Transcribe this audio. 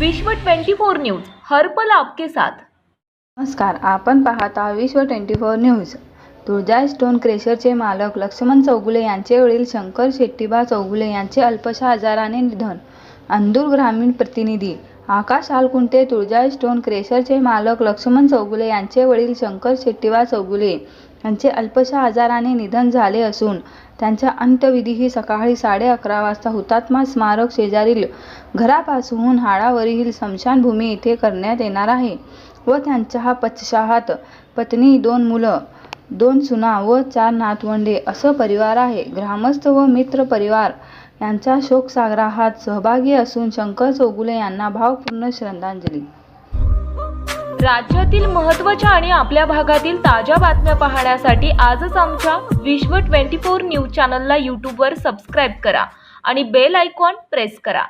विश्व 24 न्यूज हर्पल आपके साथ. नमस्कार आपण पाहत Vishwa twenty four news. Tulja stone क्रेशरचे मालक लक्ष्मण चौगुले यांचे वडील शंकर शेट्टीबा चौगुले यांचे अल्पशा आजाराने निधन. अंदूर ग्रामीण प्रतिनिधी आकाश आलकुंटे तुळजाई स्टोन क्रेशरचे मालक लक्ष्मण चौगुले यांचे वडील शंकर शेट्टीवा चौगुले यांचे अल्पशा आजाराने निधन झाले असून त्यांचा अंत्यविधीही सकाळी साडे अकरा वाजता हुतात्मा स्मारक शेजारील घरापासून हाडावरील स्मशानभूमी येथे करण्यात येणार आहे व त्यांच्या हा पश्चात पत्नी दोन मुलं दोन सुना व चार नातवंडे असं परिवार आहे. ग्रामस्थ व मित्र परिवार यांच्या शोकसागराहात सहभागी असून शंकर चौगुले यांना भावपूर्ण श्रद्धांजली. राज्यातील महत्त्वाच्या आणि आपल्या भागातील ताज्या बातम्या पाहण्यासाठी आजच आमच्या विश्व 24 न्यूज चॅनलला यूट्यूबवर सबस्क्राईब करा आणि बेल आयकॉन प्रेस करा.